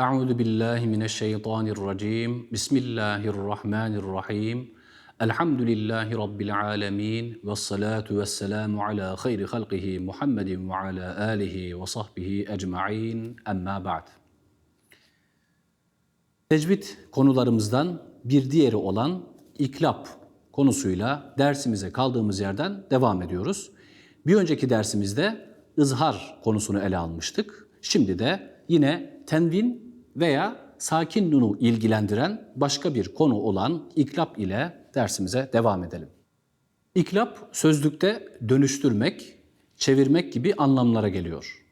Euzu billahi mineşşeytanirracim. Bismillahirrahmanirrahim. Elhamdülillahi rabbil alamin ve salatu vesselamu ala hayri halqihi Muhammedin ve ala alihi ve sahbihi ecmaîn. Amma ba'd. Tecvid konularımızdan bir diğeri olan iklap konusuyla dersimize kaldığımız yerden devam ediyoruz. Bir önceki dersimizde ızhar konusunu ele almıştık. Şimdi de yine tenvin veya sakin nunu ilgilendiren başka bir konu olan iklap ile dersimize devam edelim. İklap sözlükte dönüştürmek, çevirmek gibi anlamlara geliyor.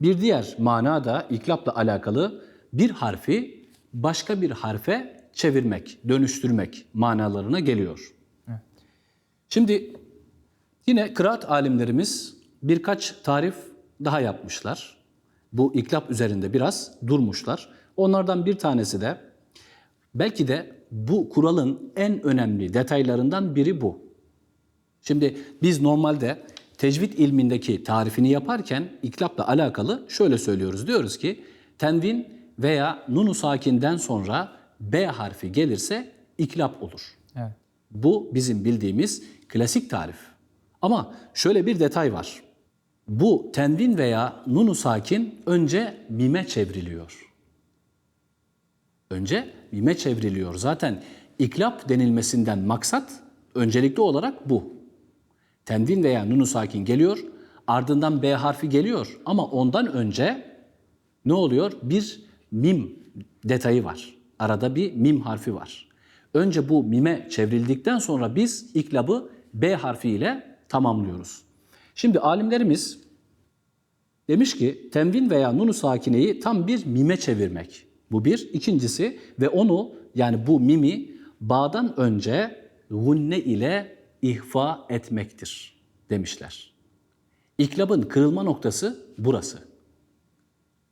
Bir diğer mana da iklapla alakalı bir harfi başka bir harfe çevirmek, dönüştürmek manalarına geliyor. Şimdi yine kıraat alimlerimiz birkaç tarif daha yapmışlar. Bu iklap üzerinde biraz durmuşlar. Onlardan bir tanesi de belki de bu kuralın en önemli detaylarından biri bu. Şimdi biz normalde tecvid ilmindeki tarifini yaparken iklapla alakalı şöyle söylüyoruz. Diyoruz ki tenvin veya nunu sakinden sonra B harfi gelirse iklap olur. Evet. Bu bizim bildiğimiz klasik tarif. Ama şöyle bir detay var. Bu tenvin veya nunu sakin önce mime çevriliyor. Önce mime çevriliyor. Zaten iklap denilmesinden maksat öncelikli olarak bu. Tenvin veya nunu sakin geliyor, ardından B harfi geliyor ama ondan önce ne oluyor? Bir mim detayı var. Arada bir mim harfi var. Önce bu mime çevrildikten sonra biz iklabı B harfi ile tamamlıyoruz. Şimdi alimlerimiz demiş ki tenvin veya nunu sakineyi tam bir mime çevirmek. Bu bir. İkincisi ve onu yani bu mimi bağdan önce gunne ile ihfa etmektir demişler. İklabın kırılma noktası burası.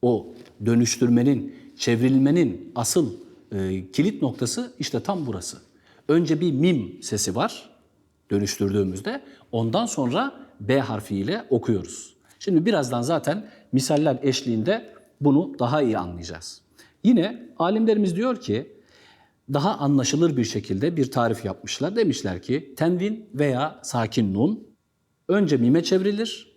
O dönüştürmenin, çevrilmenin asıl e, kilit noktası işte tam burası. Önce bir mim sesi var dönüştürdüğümüzde. Ondan sonra B harfiyle okuyoruz. Şimdi birazdan zaten misaller eşliğinde bunu daha iyi anlayacağız. Yine alimlerimiz diyor ki daha anlaşılır bir şekilde bir tarif yapmışlar. Demişler ki tenvin veya sakin nun önce mime çevrilir.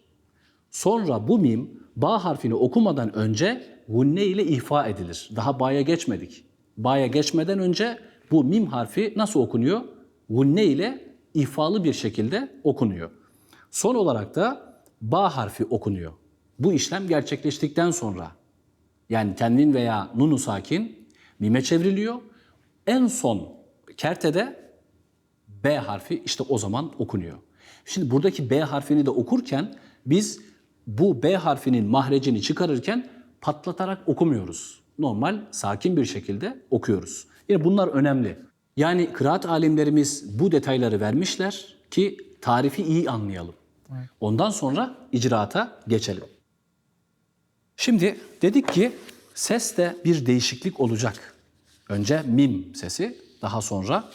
Sonra bu mim ba harfini okumadan önce gunne ile ihfa edilir. Daha ba'ya geçmedik. Ba'ya geçmeden önce bu mim harfi nasıl okunuyor? Gunne ile ihfalı bir şekilde okunuyor. Son olarak da ba harfi okunuyor. Bu işlem gerçekleştikten sonra yani tenvin veya nunu sakin mime çevriliyor. En son kertede B harfi işte o zaman okunuyor. Şimdi buradaki B harfini de okurken biz bu B harfinin mahrecini çıkarırken patlatarak okumuyoruz. Normal sakin bir şekilde okuyoruz. Yani bunlar önemli. Yani kıraat alimlerimiz bu detayları vermişler ki tarifi iyi anlayalım. Ondan sonra icraata geçelim. Şimdi dedik ki seste bir değişiklik olacak. Önce mim sesi, daha sonra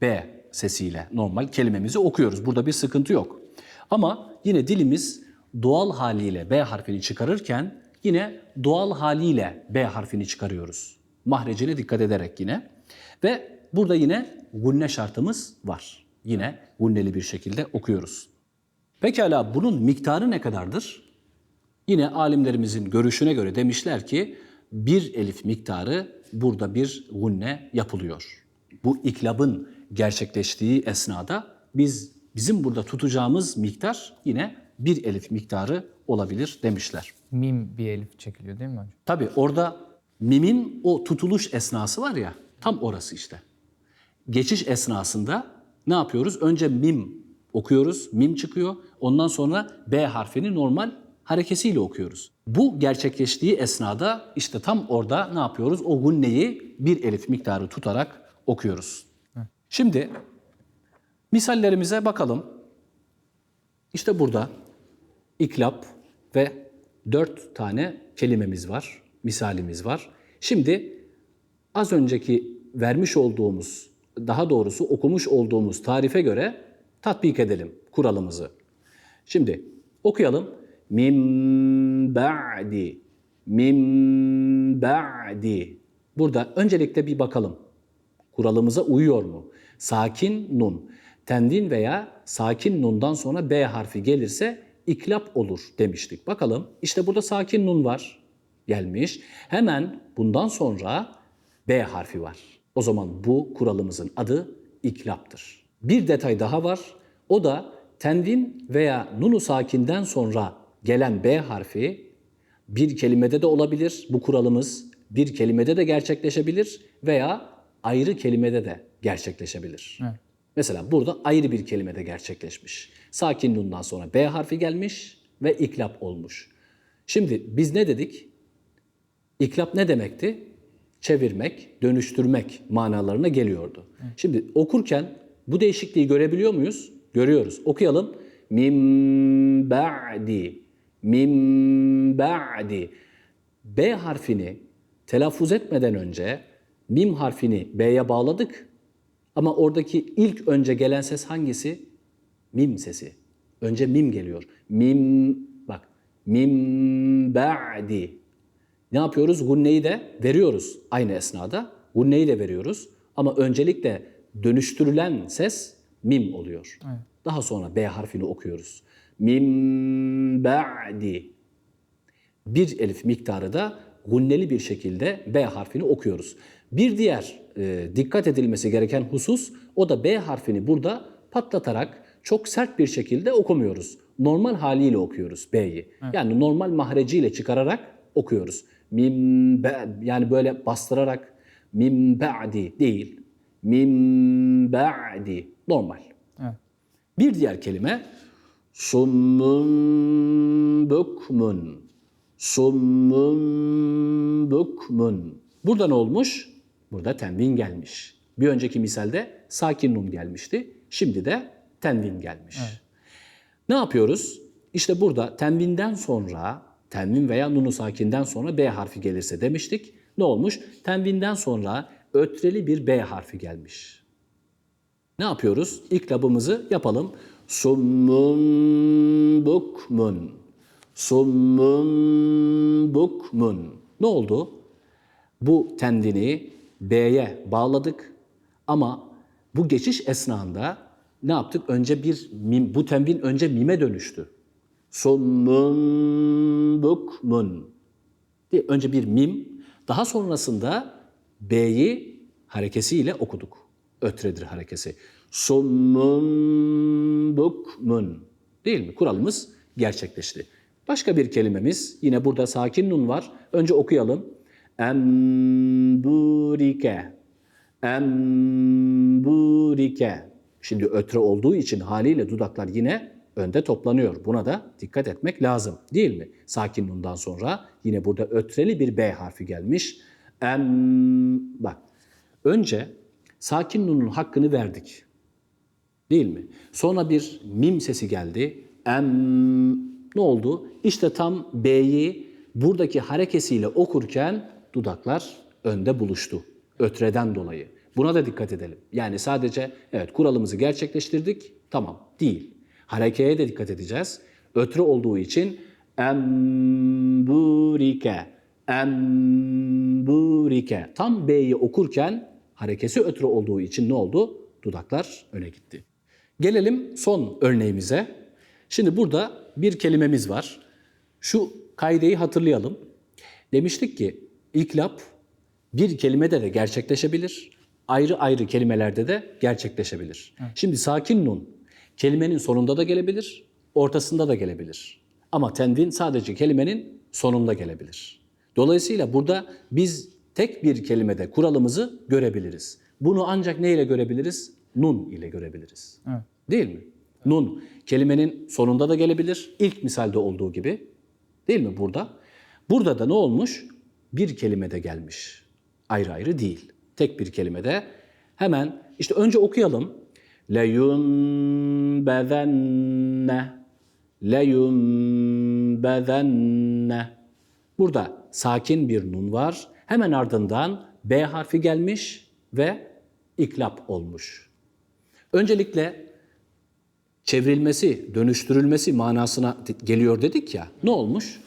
B sesiyle normal kelimemizi okuyoruz. Burada bir sıkıntı yok. Ama yine dilimiz doğal haliyle B harfini çıkarırken yine doğal haliyle B harfini çıkarıyoruz. Mahrecine dikkat ederek yine. Ve burada yine gunne şartımız var. Yine gunneli bir şekilde okuyoruz. Pekala bunun miktarı ne kadardır? Yine alimlerimizin görüşüne göre demişler ki bir elif miktarı burada bir gunne yapılıyor. Bu iklabın gerçekleştiği esnada biz bizim burada tutacağımız miktar yine bir elif miktarı olabilir demişler. Mim bir elif çekiliyor değil mi hocam? Tabi orada mimin o tutuluş esnası var ya tam orası işte. Geçiş esnasında ne yapıyoruz? Önce mim okuyoruz. Mim çıkıyor. Ondan sonra B harfini normal harekesiyle okuyoruz. Bu gerçekleştiği esnada işte tam orada ne yapıyoruz? O gunneyi bir elif miktarı tutarak okuyoruz. Şimdi misallerimize bakalım. İşte burada iklap ve dört tane kelimemiz var, misalimiz var. Şimdi az önceki vermiş olduğumuz, daha doğrusu okumuş olduğumuz tarife göre tatbik edelim kuralımızı. Şimdi okuyalım. Mim ba'di, mim ba'di. Burada öncelikle bir bakalım. Kuralımıza uyuyor mu? Sakin nun. Tendin veya sakin nundan sonra B harfi gelirse iklap olur demiştik. Bakalım işte burada sakin nun var gelmiş. Hemen bundan sonra B harfi var. O zaman bu kuralımızın adı iklaptır. Bir detay daha var. O da tendin veya nunu sakinden sonra gelen B harfi bir kelimede de olabilir bu kuralımız. Bir kelimede de gerçekleşebilir veya ayrı kelimede de gerçekleşebilir. Mesela burada ayrı bir kelimede gerçekleşmiş. Sakin nundan sonra B harfi gelmiş ve iklap olmuş. Şimdi biz ne dedik? İklap ne demekti? Çevirmek, dönüştürmek manalarına geliyordu. Şimdi okurken bu değişikliği görebiliyor muyuz? Görüyoruz. Okuyalım. Mim ba'di. Mim ba'di. B harfini telaffuz etmeden önce mim harfini B'ye bağladık. Ama oradaki ilk önce gelen ses hangisi? Mim sesi. Önce mim geliyor. Mim bak. Mim ba'di. Ne yapıyoruz? Gunneyi de veriyoruz aynı esnada. Gunneyi de veriyoruz. Ama öncelikle dönüştürülen ses mim oluyor. Daha sonra B harfini okuyoruz. Mim ba'di. Bir elif miktarı da gunneli bir şekilde B harfini okuyoruz. Bir diğer e, dikkat edilmesi gereken husus o da B harfini burada patlatarak çok sert bir şekilde okumuyoruz. Normal haliyle okuyoruz B'yi. Yani normal mahreciyle çıkararak okuyoruz. Mim be, yani böyle bastırarak mim ba'di değil. Mim ba'di normal. Evet. Bir diğer kelime summun bukmun. Summun bukmun. Burada ne olmuş? Burada tenvin gelmiş. Bir önceki misalde sakin nun gelmişti. Şimdi de tenvin gelmiş. Ne yapıyoruz? İşte burada tenvinden sonra, tenvin veya nunu sakinden sonra B harfi gelirse demiştik. Ne olmuş? Tenvinden sonra ötreli bir B harfi gelmiş. Ne yapıyoruz? İklabımızı yapalım. Summun bukmun. Summun bukmun. Ne oldu? Bu tendini B'ye bağladık ama bu geçiş esnasında ne yaptık? Önce bir mim, bu tenvin önce mime dönüştü. Summun bukmun. diye Önce bir mim, daha sonrasında B'yi harekesiyle okuduk. Ötredir harekesi. Summun bukmun. Değil mi? Kuralımız gerçekleşti. Başka bir kelimemiz, yine burada sakin nun var. Önce okuyalım. Emburike. Emburike. Şimdi ötre olduğu için haliyle dudaklar yine önde toplanıyor. Buna da dikkat etmek lazım değil mi? Sakin nundan sonra yine burada ötreli bir B harfi gelmiş. Em, bak önce sakin nunun hakkını verdik. Değil mi? Sonra bir mim sesi geldi. Em ne oldu? İşte tam B'yi buradaki harekesiyle okurken dudaklar önde buluştu. Ötreden dolayı. Buna da dikkat edelim. Yani sadece evet kuralımızı gerçekleştirdik. Tamam değil. Harekeye de dikkat edeceğiz. Ötre olduğu için emburike emburike tam B'yi okurken harekesi ötre olduğu için ne oldu? Dudaklar öne gitti. Gelelim son örneğimize. Şimdi burada bir kelimemiz var. Şu kaideyi hatırlayalım. Demiştik ki iklap bir kelimede de gerçekleşebilir. Ayrı ayrı kelimelerde de gerçekleşebilir. Şimdi sakin nun kelimenin sonunda da gelebilir, ortasında da gelebilir. Ama tenvin sadece kelimenin sonunda gelebilir. Dolayısıyla burada biz tek bir kelimede kuralımızı görebiliriz. Bunu ancak ne ile görebiliriz? Nun ile görebiliriz. Evet. Değil mi? Nun kelimenin sonunda da gelebilir. İlk misalde olduğu gibi. Değil mi burada? Burada da ne olmuş? Bir kelimede gelmiş. Ayrı ayrı değil. Tek bir kelimede. Hemen işte önce okuyalım. Leyunbezenne Leyunbezenne Burada sakin bir nun var. Hemen ardından B harfi gelmiş ve iklap olmuş. Öncelikle çevrilmesi, dönüştürülmesi manasına geliyor dedik ya. Ne olmuş?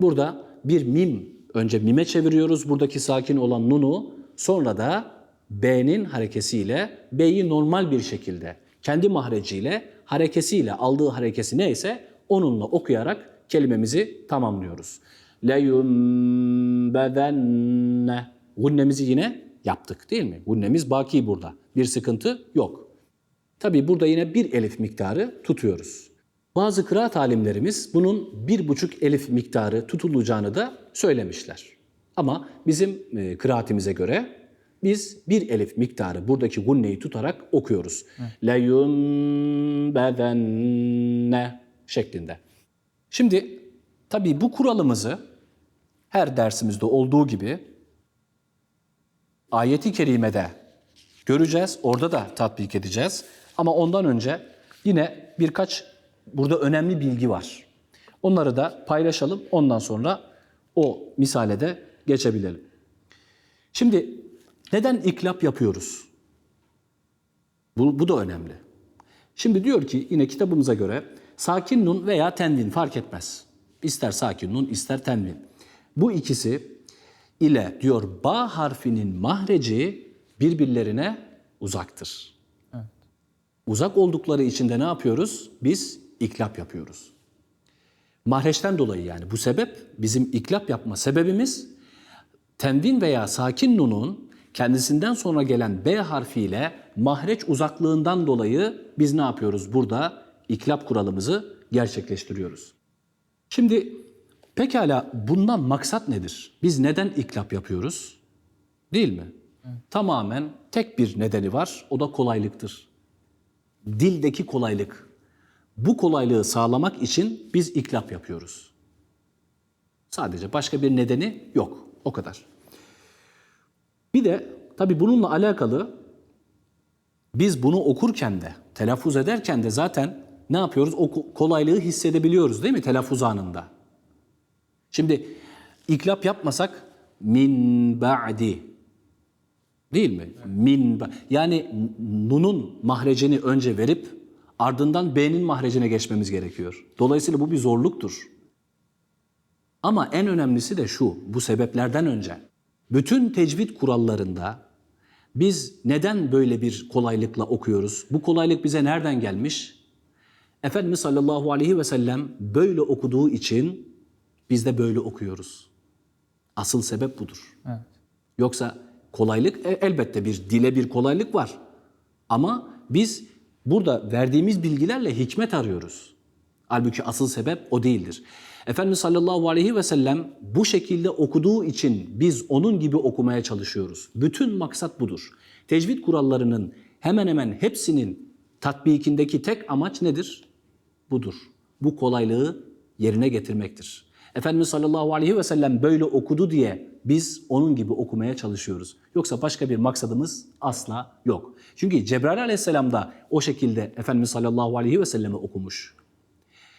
Burada bir mim, önce mime çeviriyoruz buradaki sakin olan nunu. Sonra da B'nin harekesiyle, B'yi normal bir şekilde, kendi mahreciyle, harekesiyle, aldığı harekesi neyse onunla okuyarak kelimemizi tamamlıyoruz. Leyumbedenne. Gunnemizi yine yaptık değil mi? Gunnemiz baki burada. Bir sıkıntı yok. Tabi burada yine bir elif miktarı tutuyoruz. Bazı kıraat alimlerimiz bunun bir buçuk elif miktarı tutulacağını da söylemişler. Ama bizim e, kıraatimize göre biz bir elif miktarı buradaki gunneyi tutarak okuyoruz. Leyunbedenne şeklinde. Şimdi tabii bu kuralımızı her dersimizde olduğu gibi ayeti kerimede göreceğiz. Orada da tatbik edeceğiz. Ama ondan önce yine birkaç burada önemli bilgi var. Onları da paylaşalım. Ondan sonra o misale de geçebilelim. Şimdi neden iklap yapıyoruz? Bu, bu da önemli. Şimdi diyor ki yine kitabımıza göre sakin nun veya tenvin fark etmez. İster sakin nun ister tenvin. Bu ikisi ile diyor ba harfinin mahreci birbirlerine uzaktır. Uzak oldukları için de ne yapıyoruz? Biz iklap yapıyoruz. Mahreçten dolayı yani bu sebep bizim iklap yapma sebebimiz tenvin veya sakin nunun kendisinden sonra gelen B harfiyle mahreç uzaklığından dolayı biz ne yapıyoruz? Burada iklap kuralımızı gerçekleştiriyoruz. Şimdi pekala bundan maksat nedir? Biz neden iklap yapıyoruz? Değil mi? Tamamen tek bir nedeni var. O da kolaylıktır. Dildeki kolaylık. Bu kolaylığı sağlamak için biz iklap yapıyoruz. Sadece başka bir nedeni yok. O kadar. Bir de tabii bununla alakalı biz bunu okurken de, telaffuz ederken de zaten ne yapıyoruz? O ko- kolaylığı hissedebiliyoruz değil mi telaffuz anında? Şimdi iklap yapmasak min ba'di değil mi? Min ba- yani nunun mahrecini önce verip ardından b'nin mahrecine geçmemiz gerekiyor. Dolayısıyla bu bir zorluktur. Ama en önemlisi de şu, bu sebeplerden önce. Bütün tecvid kurallarında biz neden böyle bir kolaylıkla okuyoruz? Bu kolaylık bize nereden gelmiş? Efendimiz sallallahu aleyhi ve sellem böyle okuduğu için biz de böyle okuyoruz. Asıl sebep budur. Evet. Yoksa kolaylık e, elbette bir dile bir kolaylık var. Ama biz burada verdiğimiz bilgilerle hikmet arıyoruz. Halbuki asıl sebep o değildir. Efendimiz sallallahu aleyhi ve sellem bu şekilde okuduğu için biz onun gibi okumaya çalışıyoruz. Bütün maksat budur. Tecvid kurallarının hemen hemen hepsinin tatbikindeki tek amaç nedir? Budur. Bu kolaylığı yerine getirmektir. Efendimiz sallallahu aleyhi ve sellem böyle okudu diye biz onun gibi okumaya çalışıyoruz. Yoksa başka bir maksadımız asla yok. Çünkü Cebrail aleyhisselam da o şekilde Efendimiz sallallahu aleyhi ve selleme okumuş.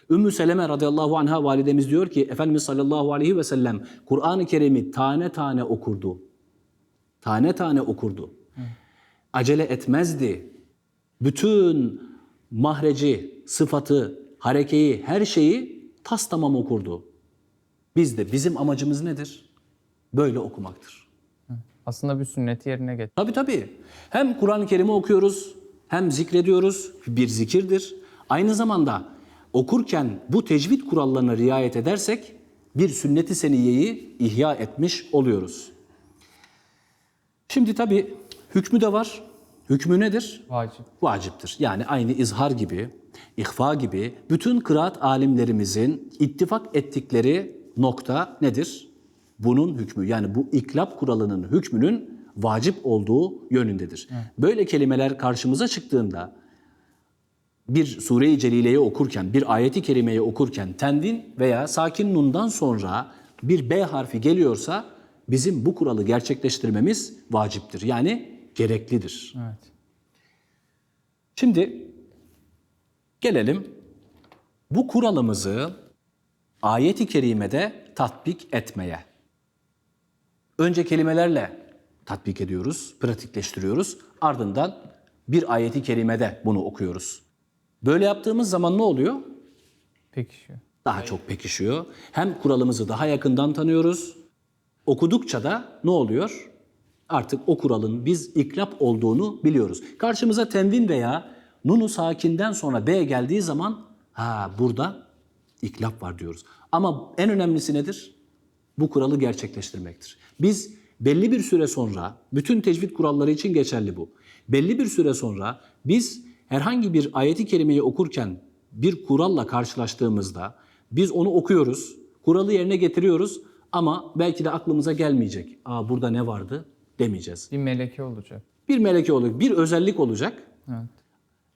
Ümmü Seleme radıyallahu anha validemiz diyor ki Efendimiz sallallahu aleyhi ve sellem Kur'an-ı Kerim'i tane tane okurdu. Tane tane okurdu. Acele etmezdi. Bütün mahreci, sıfatı, harekeyi, her şeyi tas tamam okurdu. Biz de bizim amacımız nedir? Böyle okumaktır. Aslında bir sünneti yerine getir. Tabii tabii. Hem Kur'an-ı Kerim'i okuyoruz, hem zikrediyoruz. Bir zikirdir. Aynı zamanda okurken bu tecvid kurallarına riayet edersek bir sünnet-i seniyeyi ihya etmiş oluyoruz. Şimdi tabii hükmü de var. Hükmü nedir? Vacip. vaciptir. Yani aynı izhar gibi, ihfa gibi bütün kıraat alimlerimizin ittifak ettikleri nokta nedir? Bunun hükmü yani bu iklap kuralının hükmünün vacip olduğu yönündedir. Böyle kelimeler karşımıza çıktığında bir sure-i celileyi okurken, bir ayeti kerimeyi okurken tenvin veya sakin nundan sonra bir B harfi geliyorsa bizim bu kuralı gerçekleştirmemiz vaciptir. Yani gereklidir. Evet. Şimdi gelelim bu kuralımızı ayeti kerimede tatbik etmeye. Önce kelimelerle tatbik ediyoruz, pratikleştiriyoruz. Ardından bir ayeti kerimede bunu okuyoruz. Böyle yaptığımız zaman ne oluyor? Pekişiyor. Daha çok pekişiyor. Hem kuralımızı daha yakından tanıyoruz. Okudukça da ne oluyor? Artık o kuralın biz iklap olduğunu biliyoruz. Karşımıza tenvin veya nunu sakinden sonra B geldiği zaman ha burada iklap var diyoruz. Ama en önemlisi nedir? Bu kuralı gerçekleştirmektir. Biz belli bir süre sonra, bütün tecvid kuralları için geçerli bu. Belli bir süre sonra biz herhangi bir ayeti kerimeyi okurken bir kuralla karşılaştığımızda biz onu okuyoruz, kuralı yerine getiriyoruz ama belki de aklımıza gelmeyecek. Aa burada ne vardı demeyeceğiz. Bir meleke olacak. Bir meleke olacak, bir özellik olacak. Evet.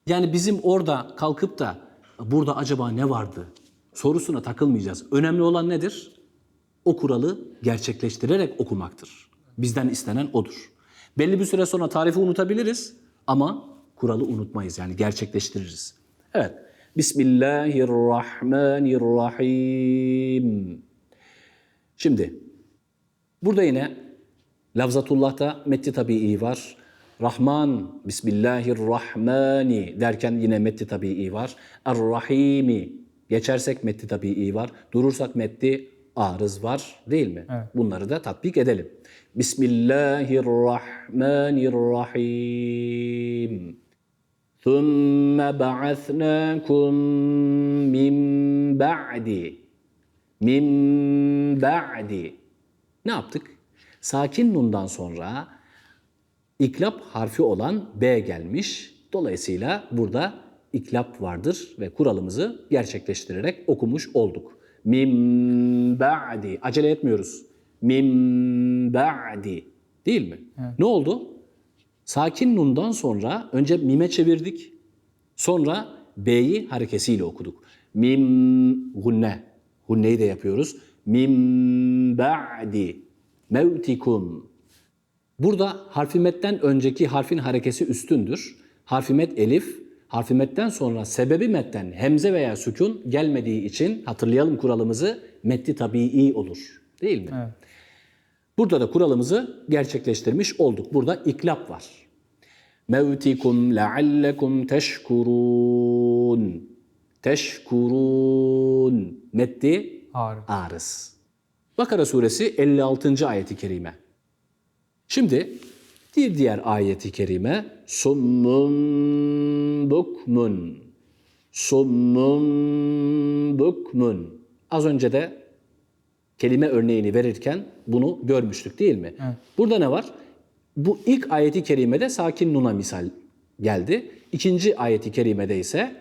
Yani bizim orada kalkıp da burada acaba ne vardı sorusuna takılmayacağız. Önemli olan nedir? O kuralı gerçekleştirerek okumaktır. Bizden istenen odur. Belli bir süre sonra tarifi unutabiliriz ama kuralı unutmayız yani gerçekleştiririz. Evet. Bismillahirrahmanirrahim. Şimdi burada yine Lafzatullah'ta metti tabii var. Rahman, Bismillahirrahmani derken yine metti tabii var. Er-Rahimi geçersek metti tabii var. Durursak metti arız var değil mi? Bunları da tatbik edelim. Bismillahirrahmanirrahim. ثُمَّ بَعَثْنَاكُمْ مِنْ بَعْدِ مِنْ بَعْدِ Ne yaptık? Sakin nundan sonra iklap harfi olan B gelmiş. Dolayısıyla burada iklap vardır ve kuralımızı gerçekleştirerek okumuş olduk. Min ba'di. Acele etmiyoruz. Min ba'di. Değil mi? Ne oldu? Sakin nundan sonra önce mime çevirdik. Sonra B'yi harekesiyle okuduk. Mim gunne. Gunneyi de yapıyoruz. Mim ba'di mevtikum. Burada harfimetten önceki harfin harekesi üstündür. Harfimet elif, harfimetten sonra sebebi metten hemze veya sükun gelmediği için hatırlayalım kuralımızı metti tabii olur. Değil mi? Evet. Burada da kuralımızı gerçekleştirmiş olduk. Burada iklap var. Mevtikum leallekum teşkurun. Teşkurun. Metti Ağrı. arız. Bakara suresi 56. ayeti kerime. Şimdi bir diğer ayeti kerime summun bukmun. Summun bukmun. Az önce de kelime örneğini verirken bunu görmüştük değil mi? Burada ne var? Bu ilk ayeti kerimede sakin nuna misal geldi. İkinci ayeti kerimede ise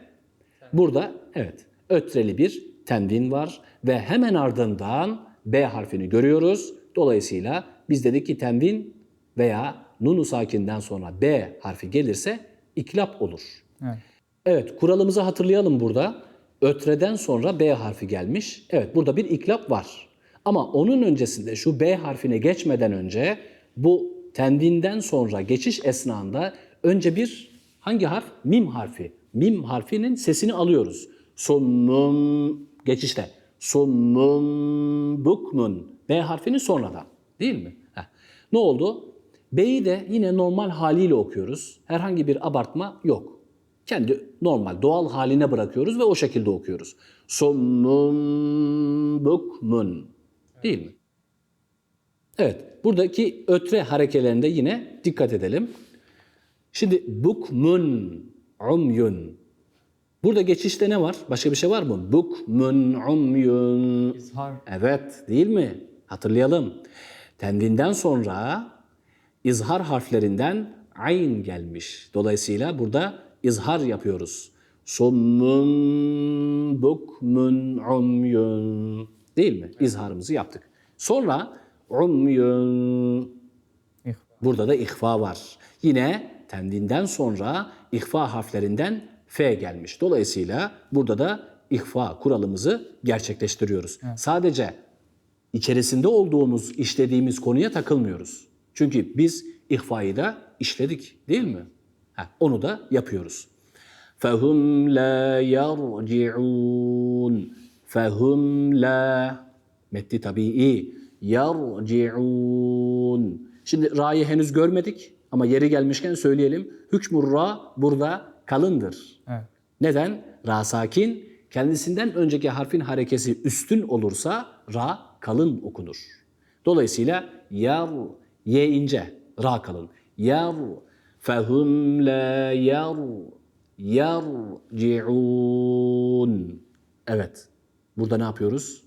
burada evet ötreli bir tenvin var ve hemen ardından B harfini görüyoruz. Dolayısıyla biz dedik ki tenvin veya nunu sakinden sonra B harfi gelirse iklap olur. Evet. Evet, kuralımızı hatırlayalım burada. Ötreden sonra B harfi gelmiş. Evet, burada bir iklap var. Ama onun öncesinde şu B harfine geçmeden önce bu tenvinden sonra geçiş esnasında önce bir hangi harf? Mim harfi. Mim harfinin sesini alıyoruz. Summun geçişte. Summun bukmun. B harfini sonradan. Değil mi? Heh. Ne oldu? B'yi de yine normal haliyle okuyoruz. Herhangi bir abartma yok. Kendi normal, doğal haline bırakıyoruz ve o şekilde okuyoruz. Summun bukmun. Değil mi? Evet, buradaki ötre harekelerinde yine dikkat edelim. Şimdi bukmun, umyun. Burada geçişte ne var? Başka bir şey var mı? Bukmun, umyun. İzhar. Evet, değil mi? Hatırlayalım. Tenvinden sonra izhar harflerinden ayn gelmiş. Dolayısıyla burada izhar yapıyoruz. Summun, bukmun, umyun. Değil mi? İzharımızı yaptık. Sonra umyun. Burada da ihfa var. Yine tendinden sonra ihfa harflerinden F gelmiş. Dolayısıyla burada da ihfa kuralımızı gerçekleştiriyoruz. Sadece içerisinde olduğumuz, işlediğimiz konuya takılmıyoruz. Çünkü biz ihfayı da işledik değil mi? Ha, onu da yapıyoruz. فَهُمْ لَا يَرْجِعُونَ فَهُمْ لَا Metti tabii. يَرْجِعُونَ Şimdi ra'yı henüz görmedik ama yeri gelmişken söyleyelim. Hükmür ra burada kalındır. Evet. Neden? Ra sakin, kendisinden önceki harfin harekesi üstün olursa ra kalın okunur. Dolayısıyla yar, ye ince, ra kalın. Yar, fehum la yar, yarci'un. Evet. Burada ne yapıyoruz?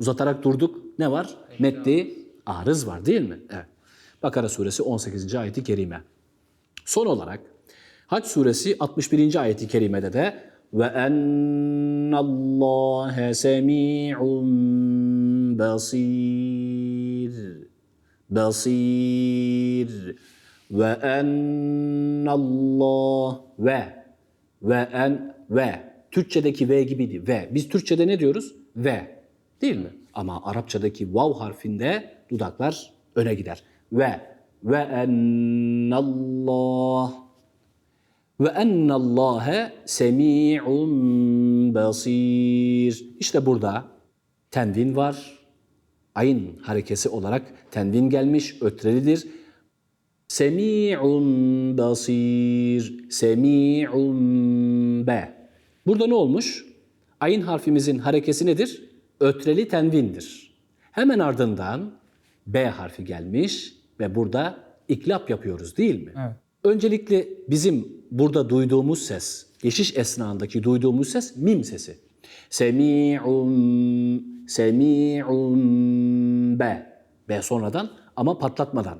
Uzatarak durduk. Ne var? Metti, arız var değil mi? Evet. Bakara suresi 18. ayeti kerime. Son olarak Hac suresi 61. ayeti kerimede de ve ennallâhe semî'un basîr basîr ve ennallah. Ve ve en ve. Türkçedeki ve gibiydi ve. Biz Türkçede ne diyoruz? Ve. Değil mi? Ama Arapçadaki vav harfinde dudaklar öne gider. Ve ve ennallah. Ve ennallâhe semi'un basir. İşte burada tenvin var. Ayın harekesi olarak tenvin gelmiş, ötrelidir. Semi'un basir, semi'un be. Burada ne olmuş? Ayın harfimizin harekesi nedir? Ötreli tenvindir. Hemen ardından B harfi gelmiş ve burada iklap yapıyoruz değil mi? Evet. Öncelikle bizim burada duyduğumuz ses, geçiş esnasındaki duyduğumuz ses mim sesi. Semi'un, semi'un be. Be sonradan ama patlatmadan.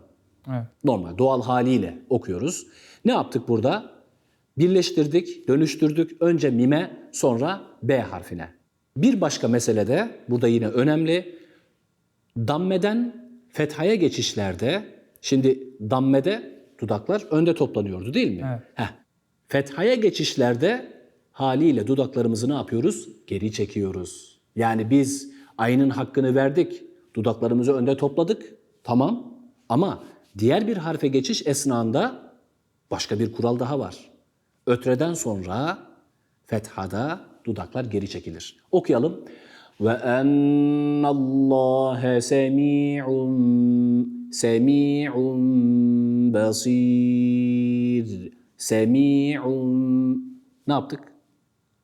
Evet. Normal, doğal haliyle okuyoruz. Ne yaptık burada? Birleştirdik, dönüştürdük. Önce mime, sonra B harfine. Bir başka mesele de burada yine önemli. Dammeden fethaya geçişlerde, şimdi dammede dudaklar önde toplanıyordu değil mi? Evet. Heh. Fethaya geçişlerde haliyle dudaklarımızı ne yapıyoruz? Geri çekiyoruz. Yani biz ayının hakkını verdik, dudaklarımızı önde topladık. Tamam ama diğer bir harfe geçiş esnasında başka bir kural daha var. Ötreden sonra fethada dudaklar geri çekilir. Okuyalım. Ve ennallâhe semi'un semi'un basir semi'un ne yaptık?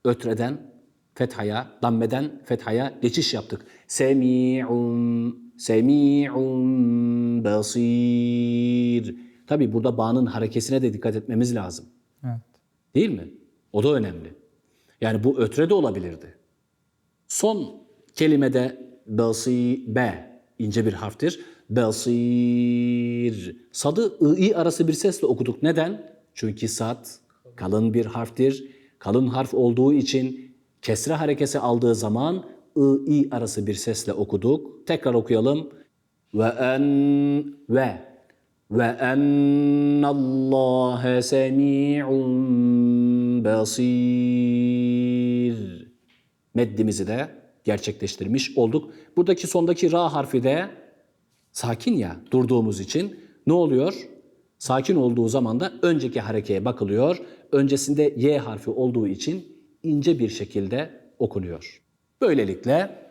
Ötreden fethaya, dammeden fethaya geçiş yaptık. Semi'un semi'un basir. Tabi burada bağının harekesine de dikkat etmemiz lazım. Evet. Değil mi? O da önemli. Yani bu ötre de olabilirdi. Son kelimede basi be ince bir harftir. Basir. Sadı i arası bir sesle okuduk. Neden? Çünkü sad kalın bir harftir. Kalın harf olduğu için kesre harekesi aldığı zaman i i arası bir sesle okuduk. Tekrar okuyalım. Ve en ve ve ennallâhe semi'un basir. Meddimizi de gerçekleştirmiş olduk. Buradaki sondaki ra harfi de sakin ya durduğumuz için ne oluyor? Sakin olduğu zaman da önceki harekeye bakılıyor. Öncesinde y harfi olduğu için ince bir şekilde okunuyor. Böylelikle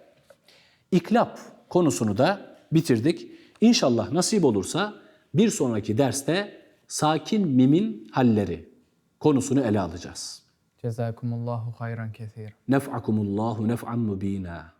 İklap konusunu da bitirdik. İnşallah nasip olursa bir sonraki derste sakin mimin halleri konusunu ele alacağız. Cezakumullahu hayran kesir. Nef'akumullahu nef'an mubina.